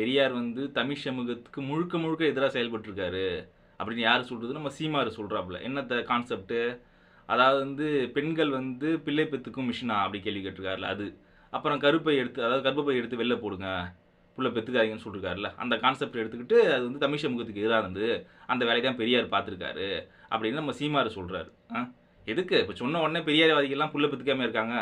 பெரியார் வந்து தமிழ் சமூகத்துக்கு முழுக்க முழுக்க எதிராக செயல்பட்டிருக்காரு அப்படின்னு யார் சொல்கிறது நம்ம சீமார் சொல்கிறாப்புல என்னத்த கான்செப்ட்டு அதாவது வந்து பெண்கள் வந்து பிள்ளை பெத்துக்கும் மிஷினா அப்படி கேள்வி கேட்டிருக்காருல அது. அப்புறம் கருப்பை எடுத்து அதாவது கர்ப்பப்பை எடுத்து வெளில போடுங்க. புள்ள பெற்றுக்காதீங்கன்னு சொல்லிருக்காருல. அந்த கான்செப்ட் எடுத்துக்கிட்டு அது வந்து தமிழ் சமூகத்துக்கு எதிராக இருந்து அந்த வேலையை தான் பெரியார் பார்த்துருக்காரு அப்படின்னு நம்ம சீமார் சொல்கிறாரு ஆ? எதுக்கு? இப்போ சொன்ன உடனே பெரியார்வாதிகள்லாம் புள்ள பெத்துக்காம இருக்காங்க.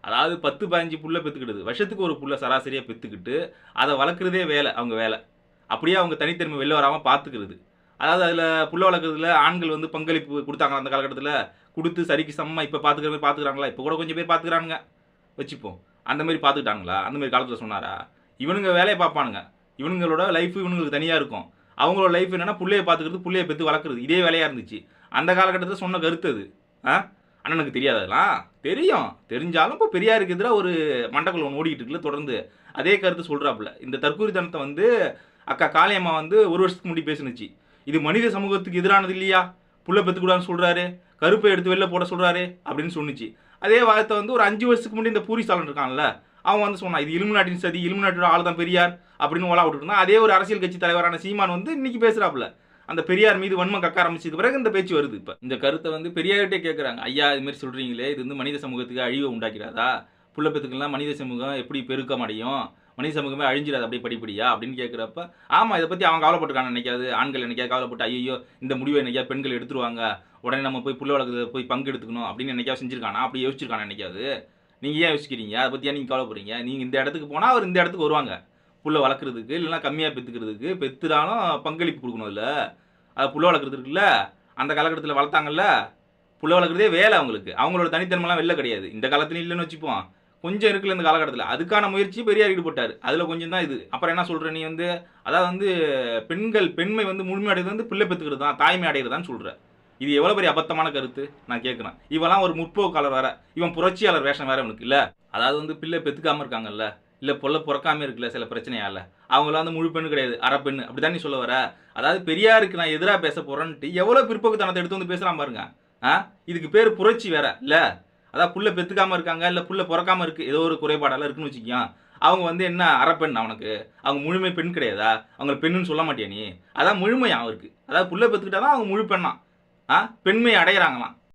அதாவது பத்து பதினஞ்சு புல்லை பெற்றுக்கிடுது வருஷத்துக்கு ஒரு புல்லை சராசரியாக பெற்றுக்கிட்டு அதை வளர்க்குறதே வேலை அவங்க வேலை. அப்படியே அவங்க தனித்தன்மை வெளில வராமல் பார்த்துக்கிறது அதாவது அதில் புள்ள வளர்க்குறதுல ஆண்கள் வந்து பங்களிப்பு கொடுத்தாங்க அந்த காலகட்டத்தில்? கொடுத்து சரிக்கு சமமாக இப்போ பார்த்துக்கிற மாதிரி பார்த்துக்கிறாங்களா இப்போ கூட கொஞ்சம் பேர் பார்த்துக்கிறானுங்க வச்சுப்போம். அந்த மாதிரி பார்த்துக்கிட்டாங்களா அந்த மாதிரி காலத்தில் சொன்னாரா? இவனுங்க வேலையை பார்ப்பானுங்க. இவனுங்களோட லைஃப் இவனுங்களுக்கு தனியாக இருக்கும். அவங்களோட லைஃப் என்னென்னா பிள்ளைய பார்த்துக்கிறது பிள்ளைய பெற்று வளர்க்குறது. இதே வேலையாக இருந்துச்சு. அந்த காலகட்டத்தில் சொன்ன கருத்து அது. ஆ? அண்ணனுக்கு தெரியாததெல்லாம்? தெரியும். தெரிஞ்சாலும் இப்போ பெரியாருக்கு எதிராக ஒரு மண்டக்குள்ள ஒன்று ஓடிக்கிட்டு இருக்குல்ல தொடர்ந்து. அதே கருத்து சொல்கிறாப்புல இந்த தற்கூரித்தனத்தை வந்து அக்கா காளியம்மா வந்து ஒரு வருஷத்துக்கு முன்னாடி பேசுனுச்சு. இது மனித சமூகத்துக்கு எதிரானது இல்லையா? புள்ள பெற்றுக்கூடாதுன்னு சொல்கிறாரு கருப்பை எடுத்து வெளில போட சொல்கிறாரு அப்படின்னு சொன்னிச்சு. அதே வார்த்தை வந்து ஒரு அஞ்சு வருஷத்துக்கு முன்னாடி இந்த பூரி இருக்கான்ல அவன் வந்து சொன்னான் இது இலுமினாட்டின் சதி இலுமினாட்டியோட ஆள் தான் பெரியார் அப்படின்னு ஓலா விட்டுருந்தான் அதே ஒரு அரசியல் கட்சி தலைவரான சீமான் வந்து இன்னைக்கு பேசுகிறாப்புல அந்த பெரியார் மீது வன்மம் கக்க ஆரம்பிச்சது பிறகு இந்த பேச்சு வருது இப்போ. இந்த கருத்தை வந்து பெரியார்கிட்டே கேட்குறாங்க ஐயா இது மாதிரி சொல்கிறீங்களே இது வந்து மனித சமூகத்துக்கு அழிவை உண்டாக்கிறாதா? புள்ளப்பத்துக்கெல்லாம் மனித சமூகம் எப்படி பெருக்கம் அடையும்? மனித சமூகமே அழிஞ்சிடாது அப்படியே படிப்படியா? அப்படின்னு கேட்குறப்ப ஆமாம் இதை பற்றி அவன் கவலைப்பட்டிருக்காங்க நினைக்காது. ஆண்கள் என்னைக்காவது கவலைப்பட்டு ஐயோ இந்த முடிவை என்னைக்கா பெண்கள் எடுத்துருவாங்க. உடனே நம்ம போய் புள்ள வளர்க்குறத போய் பங்கு எடுத்துக்கணும். அப்படின்னு என்னைக்காவது செஞ்சிருக்கானா? அப்படி யோசிச்சிருக்கானா நினைக்காது நீங்கள் ஏன் யோசிக்கிறீங்க? அதை பற்றியா நீங்கள் கவலைப்படுறீங்க? நீங்கள் இந்த இடத்துக்கு போனால் அவர் இந்த இடத்துக்கு வருவாங்க. புள்ள வளர்க்குறதுக்கு இல்லைன்னா கம்மியாக பெற்றுக்கிறதுக்கு பெற்றுனாலும் பங்களிப்பு கொடுக்கணும் இல்லை. அது புள்ள வளர்க்குறது இருக்குல்ல அந்த காலகட்டத்தில் வளர்த்தாங்கல்ல புள்ள வளர்க்குறதே வேலை அவங்களுக்கு. அவங்களோட தனித்தன்மைலாம் வெளில கிடையாது. இந்த காலத்துலையும் இல்லைன்னு வச்சுப்போம். கொஞ்சம் இருக்குல்ல இந்த காலகட்டத்தில். அதுக்கான முயற்சி பெரியார் ஈடுபட்டார். அதில் கொஞ்சம் தான் இது. அப்புறம் என்ன சொல்கிற நீ வந்து அதாவது வந்து பெண்கள் பெண்மை வந்து முழுமையடைகிறது வந்து பிள்ளை பெற்றுக்கிறது தான் தாய்மை அடைகிறதான்னு சொல்கிற இது எவ்வளோ பெரிய அபத்தமான கருத்து? நான் கேட்குறேன். இவெல்லாம் ஒரு முற்போக்காளர் வேற. இவன் புரட்சியாளர் வேஷம் வேற இவனுக்கு இல்லை. அதாவது வந்து பிள்ளை பெற்றுக்காமல் இருக்காங்கல்ல. இல்லை பொல்ல பிறக்காமல் இருக்குல்ல சில பிரச்சனையால்? அவங்களாம் வந்து முழு பெண்ணு கிடையாது அரை பெண்ணு. அப்படி நீ சொல்ல வர? அதாவது பெரியாருக்கு நான் எதிராக பேச போகிறேன்ட்டு எவ்வளோ பிற்போக்குத்தனத்தை எடுத்து வந்து பேசலாம் பாருங்க. ஆ? இதுக்கு பேர் புரட்சி வேற இல்லை? அதான் புள்ள பெற்றுக்காமல் இருக்காங்க இல்லை புள்ள பிறக்காமல் இருக்குது ஏதோ ஒரு குறைபாடெல்லாம் இருக்குன்னு வச்சுக்கியான். அவங்க வந்து என்ன அரைப்பெண் அவனுக்கு? அவங்க முழுமை பெண் கிடையாதா? அவங்க பெண்ணுன்னு சொல்ல மாட்டியா நீ? அதான் முழுமை அவருக்கு. அதாவது புள்ள பெற்றுக்கிட்டா தான் அவங்க முழு பெண்ணா. ஆ? பெண்மை அடையிறாங்களாம்.